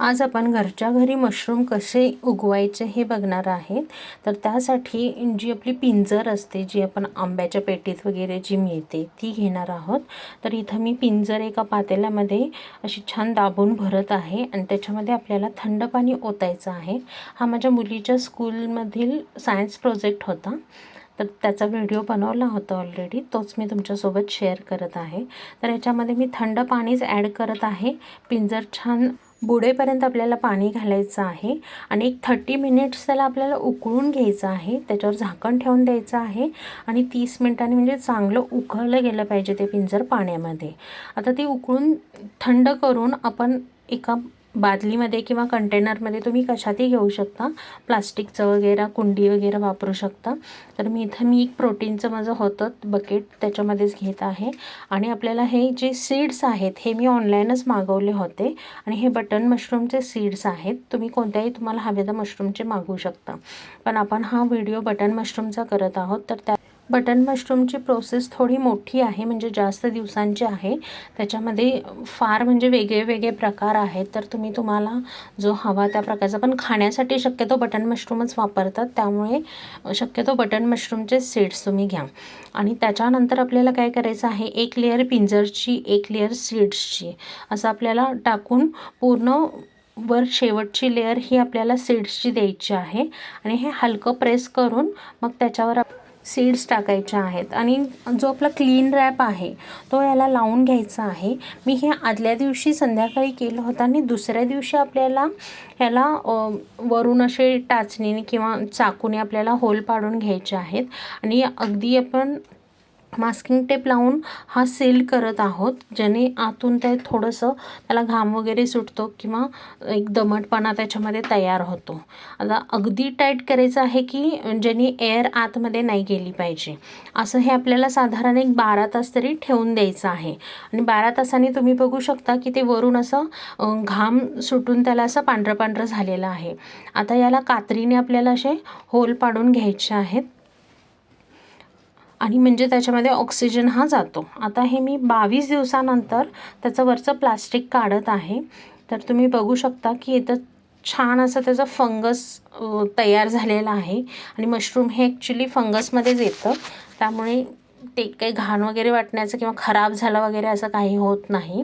आज आपण घरच्या घरी मशरूम कसे उगवायचे हे बघणार आहेत. तर त्यासाठी जी आपली पिंजर असते जी आपण आंब्याच्या पेटीत वगैरे जी मिळते ती घेणार आहोत. तर इथं मी पिंजर एका पातेल्यामध्ये अशी छान दाबून भरत आहे आणि त्याच्यामध्ये आपल्याला थंड पाणी ओतायचं आहे. हा माझ्या मुलीच्या स्कूलमधील सायन्स प्रोजेक्ट होता. तर त्याचा व्हिडिओ बनवला होता ऑलरेडी तोच मी तुमच्यासोबत शेअर करत आहे. तर याच्यामध्ये मी थंड पाणीच ॲड करत आहे. पिंजर छान बुडेपर्यंत आपल्याला पाणी घालायचं आहे आणि एक थर्टी मिनिट्स त्याला आपल्याला उकळून घ्यायचं आहे त्याच्यावर झाकण ठेवून द्यायचं आहे आणि तीस मिनटांनी म्हणजे चांगलं उकळलं गेलं पाहिजे ते पिंजर पाण्यामध्ये. आता ते उकळून थंड करून आपण एका बादलीमध्ये किंवा कंटेनरमध्ये तुम्ही कशातही घेऊ शकता. प्लास्टिकचं वगैरे कुंडी वगैरे वापरू शकता. तर मी इथं मी एक प्रोटीनचं माझं होतं बकेट त्याच्यामध्येच घेत आहे. आणि आपल्याला हे जे सीड्स आहेत हे मी ऑनलाईनच मागवले होते. आणि हे बटन मशरूमचे सीड्स आहेत. तुम्ही कोणत्याही तुम्हाला हवे तर मशरूमचे मागवू शकता. पण आपण हा व्हिडिओ बटन मशरूमचा करत आहोत. तर त्या बटन मशरूमची प्रोसेस थोडी मोठी आहे म्हणजे जास्त दिवसांची आहे. त्याच्यामध्ये फार म्हणजे वेगळे वेगळे प्रकार आहेत. तर तुम्ही तुम्हाला जो हवा त्या प्रकारचा पण खाण्यासाठी शक्यतो बटन मशरूमच वापरतात. त्यामुळे शक्यतो बटन मशरूमचे सीड्स तुम्ही घ्या. आणि त्याच्यानंतर आपल्याला काय करायचं आहे एक लेअर पिंजरची एक लेअर सीड्सची. असं आपल्याला टाकून पूर्ण वर शेवटची लेअर ही आपल्याला सीड्सची द्यायची आहे. आणि हे हलकं प्रेस करून मग त्याच्यावर आप सीड्स टाकायच्या आहेत. आणि जो आपला क्लीन रॅप आहे तो याला लावून घ्यायचा आहे. मी हे आदल्या दिवशी संध्याकाळी केलं होतं आणि दुसऱ्या दिवशी आपल्याला ह्याला वरून असे टाचणीने किंवा चाकूने आपल्याला होल पाडून घ्यायचे आहेत. आणि अगदी आपण मास्किंग टेप लावून हा सील करत आहोत ज्याने आतून ते थोडंसं त्याला घाम वगैरे सुटतो किंवा एक दमटपणा त्याच्यामध्ये तयार होतो. आता अगदी टाईट करायचं आहे की ज्याने एअर आतमध्ये नाही गेली पाहिजे. असं हे आपल्याला साधारण एक बारा तास तरी ठेवून द्यायचं आहे. आणि बारा तासांनी तुम्ही बघू शकता की ते वरून असं घाम सुटून त्याला असं पांढरं पांढरं झालेलं आहे. आता याला कात्रीने आपल्याला असे होल पाडून घ्यायचे आहेत. आणि म्हणजे त्याच्यामध्ये ऑक्सिजन हा जातो. आता हे मी बावीस दिवसानंतर त्याचं वरचं प्लास्टिक काढत आहे. तर तुम्ही बघू शकता की इथं छान असं त्याचं फंगस तयार झालेलं आहे. आणि मशरूम हे ॲक्च्युली फंगसमध्येच येतं. त्यामुळे ते काही घाण वगैरे वाटण्याचं किंवा खराब झालं वगैरे असं काही होत नाही.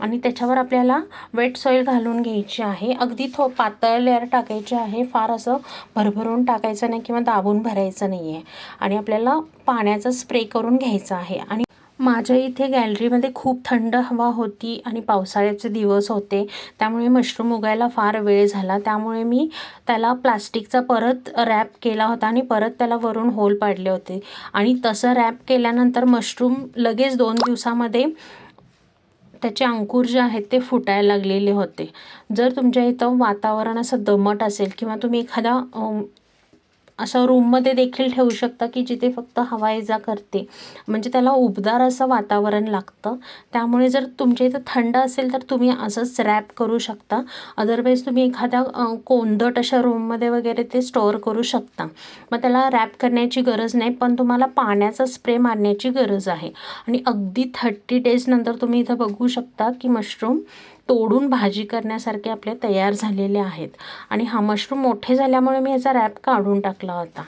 आणि त्याच्यावर आपल्याला वेट सॉईल घालून घ्यायची आहे. अगदी थो पातळ लेअर टाकायची आहे. फार असं भरभरून टाकायचं नाही किंवा दाबून भरायचं नाही आहे आणि आपल्याला पाण्याचा स्प्रे करून घ्यायचा आहे. आणि माझ्या इथे गॅलरीमध्ये खूप थंड हवा होती आणि पावसाळ्याचे दिवस होते. त्यामुळे मशरूम उगायला फार वेळ झाला. त्यामुळे मी त्याला प्लास्टिकचा परत रॅप केला होता आणि परत त्याला वरून होल पाडले होते. आणि तसं रॅप केल्यानंतर मशरूम लगेच दोन दिवसामध्ये त्याचे अंकुर जे आहेत ते फुटायला लागलेले होते. जर तुमच्या इथं वातावरण असं दमट असेल किंवा तुम्ही एखादा असं रूममध्ये देखील ठेवू शकता की जिथे फक्त हवा ये जा करते. म्हणजे त्याला उबदार असं वातावरण लागतं. त्यामुळे जर तुमच्या इथं थंड असेल तर तुम्ही असंच रॅप करू शकता. अदरवाईज तुम्ही एखाद्या कोंदट अशा रूममध्ये वगैरे ते स्टोअर करू शकता. मग त्याला रॅप करण्याची गरज नाही पण तुम्हाला पाण्याचा स्प्रे मारण्याची गरज आहे. आणि अगदी थर्टी डेजनंतर तुम्ही इथं बघू शकता की मशरूम तोडून भाजी करण्यासारखे आपले तयार झालेले आहेत. आणि हा मशरूम मोठे झाल्यामुळे मी याचा रॅप काढून टाकला होता.